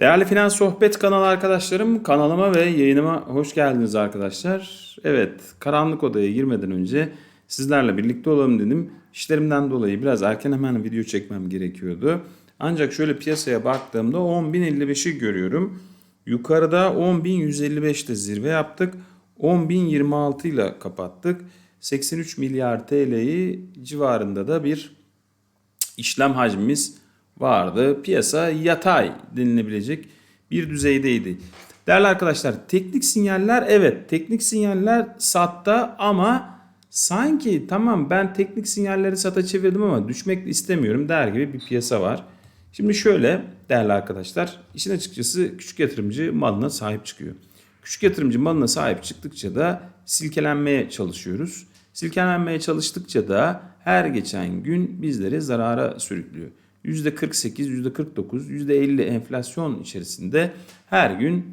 Değerli Finans Sohbet kanalı arkadaşlarım, kanalıma ve yayınıma hoş geldiniz arkadaşlar. Evet, karanlık odaya girmeden önce sizlerle birlikte olalım dedim. İşlerimden dolayı biraz erken hemen video çekmem gerekiyordu. Ancak şöyle piyasaya baktığımda 10.055'i görüyorum. Yukarıda 10.155'te zirve yaptık. 10.026 ile kapattık. 83 milyar TL'yi civarında da bir işlem hacmimiz vardı. Piyasa yatay denilebilecek bir düzeydeydi. Değerli arkadaşlar teknik sinyaller evet teknik sinyaller satta ama sanki tamam ben teknik sinyalleri sata çevirdim ama düşmek istemiyorum der gibi bir piyasa var. Şimdi şöyle değerli arkadaşlar işin açıkçası küçük yatırımcı malına sahip çıkıyor. Küçük yatırımcı malına sahip çıktıkça da silkelenmeye çalışıyoruz. Silkelenmeye çalıştıkça da her geçen gün bizleri zarara sürüklüyor. %48, %49, %50 enflasyon içerisinde her gün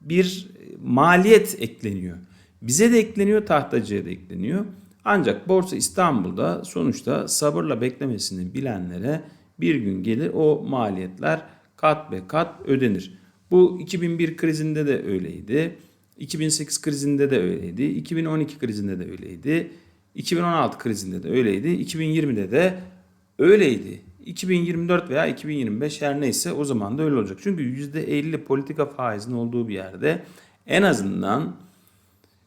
bir maliyet ekleniyor. Bize de ekleniyor, tahtacıya da ekleniyor. Ancak Borsa İstanbul'da sonuçta sabırla beklemesini bilenlere bir gün gelir o maliyetler kat be kat ödenir. Bu 2001 krizinde de öyleydi. 2008 krizinde de öyleydi. 2012 krizinde de öyleydi. 2016 krizinde de öyleydi. 2020'de de öyleydi. 2024 veya 2025 her neyse o zaman da öyle olacak. Çünkü %50 politika faizinin olduğu bir yerde en azından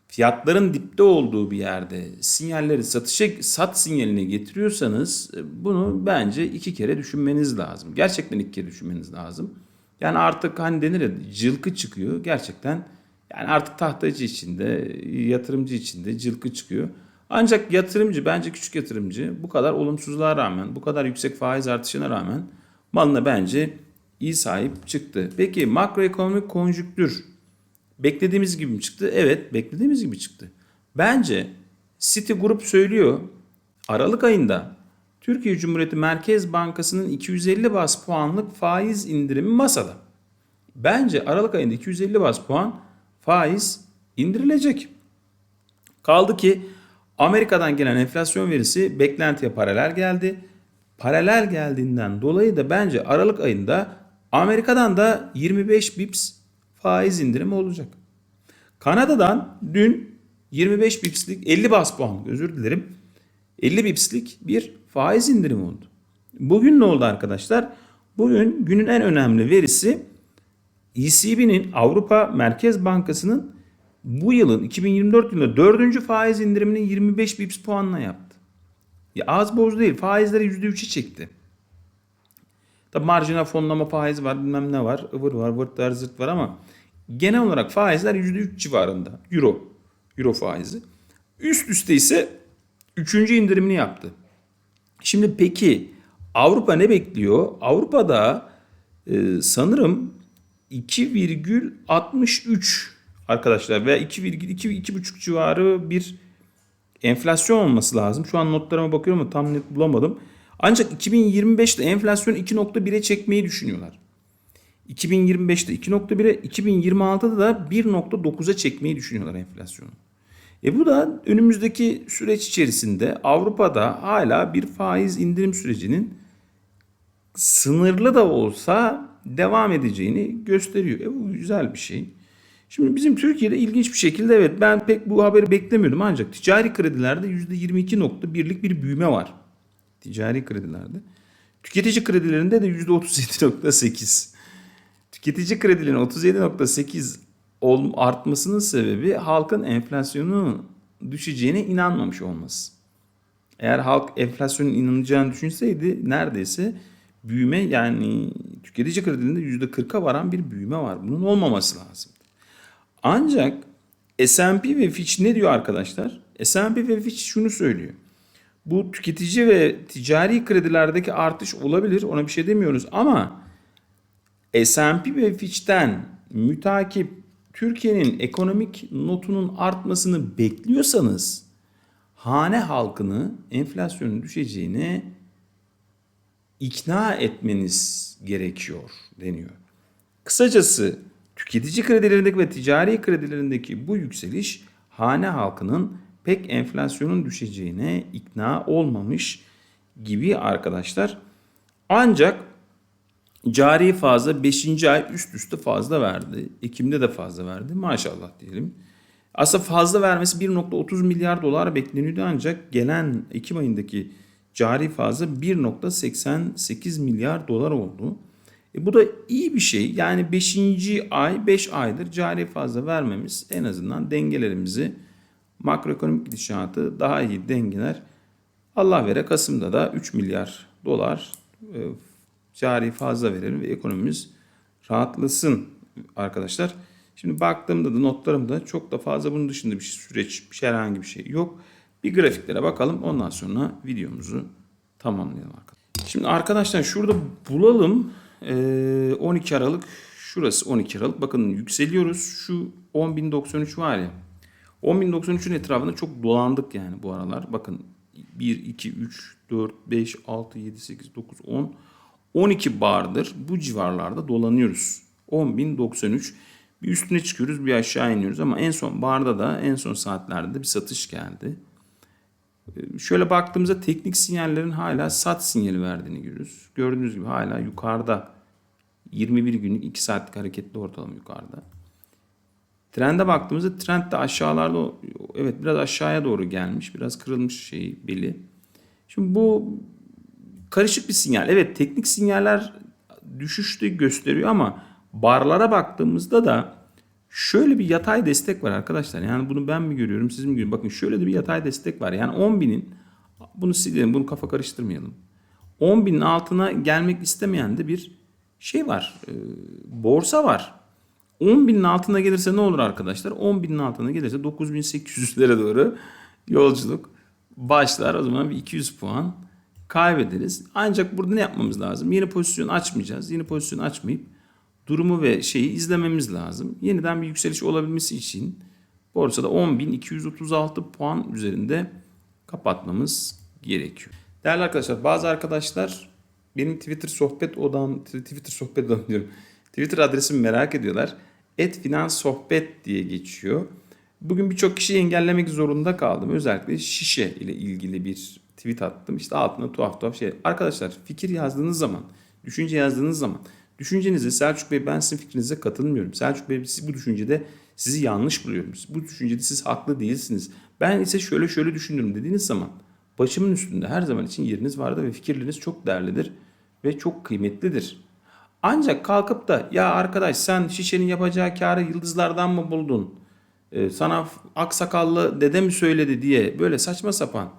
fiyatların dipte olduğu bir yerde sinyalleri satışa sat sinyaline getiriyorsanız bunu bence iki kere düşünmeniz lazım. Gerçekten iki kere düşünmeniz lazım. Yani artık hani denir ya cılkı çıkıyor gerçekten. Yani artık tahtacı içinde, yatırımcı içinde cılkı çıkıyor. Ancak yatırımcı bence küçük yatırımcı bu kadar olumsuzluğa rağmen, bu kadar yüksek faiz artışına rağmen malına bence iyi sahip çıktı. Peki makroekonomik konjüktür beklediğimiz gibi mi çıktı? Evet, beklediğimiz gibi çıktı. Bence City Group söylüyor Aralık ayında Türkiye Cumhuriyeti Merkez Bankası'nın 250 bas puanlık faiz indirimi masada. Bence Aralık ayında 250 bas puan faiz indirilecek. Kaldı ki Amerika'dan gelen enflasyon verisi beklentiye paralel geldi. Paralel geldiğinden dolayı da bence Aralık ayında Amerika'dan da 25 bips faiz indirimi olacak. Kanada'dan dün 25 bipslik 50 bas puan özür dilerim 50 bipslik bir faiz indirimi oldu. Bugün ne oldu arkadaşlar? Bugün günün en önemli verisi ECB'nin Avrupa Merkez Bankası'nın bu yılın 2024 yılında dördüncü faiz indirimini 25 bips puanla yaptı. Ya az boz değil faizleri %3'e çekti. Tabi marjinal fonlama faizi var bilmem ne var ıvır var vırtlar zırt var ama genel olarak faizler %3 civarında euro euro faizi. Üst üste ise üçüncü indirimini yaptı. Şimdi peki Avrupa ne bekliyor? Avrupa'da e, sanırım 2,63 arkadaşlar veya 2,2-2,5 civarı bir enflasyon olması lazım. Şu an notlarıma bakıyorum ama tam net bulamadım. Ancak 2025'te enflasyon 2.1'e çekmeyi düşünüyorlar. 2025'te 2.1'e, 2026'da da 1.9'a çekmeyi düşünüyorlar enflasyonu. E bu da önümüzdeki süreç içerisinde Avrupa'da hala bir faiz indirim sürecinin sınırlı da olsa devam edeceğini gösteriyor. E bu güzel bir şey. Şimdi bizim Türkiye'de ilginç bir şekilde evet ben pek bu haberi beklemiyordum ancak ticari kredilerde %22.1'lik bir büyüme var. Ticari kredilerde. Tüketici kredilerinde de %37.8. Tüketici kredilerin 37.8 artmasının sebebi halkın enflasyonu düşeceğine inanmamış olması. Eğer halk enflasyonun inanacağını düşünseydi neredeyse büyüme yani tüketici kredilerinde %40'a varan bir büyüme var. Bunun olmaması lazım. Ancak S&P ve Fitch ne diyor arkadaşlar? S&P ve Fitch şunu söylüyor. Bu tüketici ve ticari kredilerdeki artış olabilir. Ona bir şey demiyoruz ama S&P ve Fitch'ten mütakip Türkiye'nin ekonomik notunun artmasını bekliyorsanız hane halkını enflasyonun düşeceğine ikna etmeniz gerekiyor deniyor. Kısacası tüketici kredilerindeki ve ticari kredilerindeki bu yükseliş hane halkının pek enflasyonun düşeceğine ikna olmamış gibi arkadaşlar. Ancak Cari fazla 5. ay üst üste fazla verdi. Ekim'de de fazla verdi. Maşallah diyelim. Aslında fazla vermesi 1.30 milyar dolar bekleniyordu ancak gelen Ekim ayındaki cari fazla 1.88 milyar dolar oldu. E bu da iyi bir şey. Yani 5. ay 5 aydır cari fazla vermemiz en azından dengelerimizi makroekonomik gidişatı daha iyi dengeler. Allah vere Kasım'da da 3 milyar dolar e, cari fazla verelim ve ekonomimiz rahatlasın arkadaşlar. Şimdi baktığımda da notlarımda çok da fazla bunun dışında bir şey, süreç, bir şey, herhangi bir şey yok. Bir grafiklere bakalım ondan sonra videomuzu tamamlayalım arkadaşlar. Şimdi arkadaşlar şurada bulalım. Ee, 12 Aralık şurası 12 Aralık. Bakın yükseliyoruz. Şu 10.093 var ya. 10.093'ün etrafında çok dolandık yani bu aralar. Bakın 1, 2, 3, 4, 5, 6, 7, 8, 9, 10. 12 bardır bu civarlarda dolanıyoruz. 10.093. Bir üstüne çıkıyoruz bir aşağı iniyoruz ama en son barda da en son saatlerde de bir satış geldi. Ee, Şöyle baktığımızda teknik sinyallerin hala sat sinyali verdiğini görüyoruz. Gördüğünüz gibi hala yukarıda 21 günlük 2 saatlik hareketli ortalama yukarıda. Trende baktığımızda trend de aşağılarda evet biraz aşağıya doğru gelmiş. Biraz kırılmış şey beli. Şimdi bu karışık bir sinyal. Evet teknik sinyaller düşüşte gösteriyor ama barlara baktığımızda da şöyle bir yatay destek var arkadaşlar. Yani bunu ben mi görüyorum siz mi görüyorsunuz? Bakın şöyle de bir yatay destek var. Yani 10 binin bunu silelim bunu kafa karıştırmayalım. 10 binin altına gelmek istemeyen de bir şey var. e, borsa var. 10 binin altına gelirse ne olur arkadaşlar? 10 binin altına gelirse 9800'lere doğru yolculuk başlar. O zaman bir 200 puan kaybederiz. Ancak burada ne yapmamız lazım? Yeni pozisyon açmayacağız. Yeni pozisyon açmayıp durumu ve şeyi izlememiz lazım. Yeniden bir yükseliş olabilmesi için borsada 10.236 puan üzerinde kapatmamız gerekiyor. Değerli arkadaşlar bazı arkadaşlar benim Twitter sohbet odam, Twitter sohbet odam diyorum. Twitter adresimi merak ediyorlar. Et finans sohbet diye geçiyor. Bugün birçok kişiyi engellemek zorunda kaldım. Özellikle şişe ile ilgili bir tweet attım. İşte altına tuhaf tuhaf şey. Arkadaşlar fikir yazdığınız zaman, düşünce yazdığınız zaman düşüncenizi Selçuk Bey ben sizin fikrinize katılmıyorum. Selçuk Bey siz bu düşüncede sizi yanlış buluyorum. Bu düşüncede siz haklı değilsiniz. Ben ise şöyle şöyle düşünüyorum dediğiniz zaman başımın üstünde her zaman için yeriniz vardır ve fikirleriniz çok değerlidir ve çok kıymetlidir. Ancak kalkıp da ya arkadaş sen şişenin yapacağı karı yıldızlardan mı buldun? Ee, sana aksakallı dede mi söyledi diye böyle saçma sapan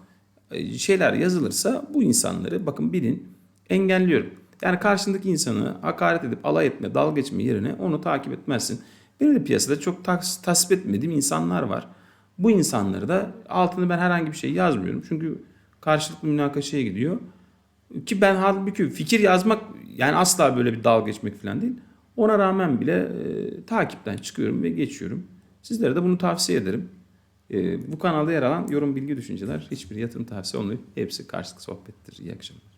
e, şeyler yazılırsa bu insanları bakın bilin engelliyorum. Yani karşındaki insanı hakaret edip alay etme, dalga geçme yerine onu takip etmezsin. Benim de piyasada çok tas tasvip etmediğim insanlar var. Bu insanları da altını ben herhangi bir şey yazmıyorum. Çünkü karşılıklı münakaşaya gidiyor. Ki ben halbuki fikir yazmak yani asla böyle bir dalga geçmek falan değil. Ona rağmen bile e, takipten çıkıyorum ve geçiyorum. Sizlere de bunu tavsiye ederim. E, bu kanalda yer alan yorum, bilgi, düşünceler hiçbir yatırım tavsiye olmayıp hepsi karşılıklı sohbettir. İyi akşamlar.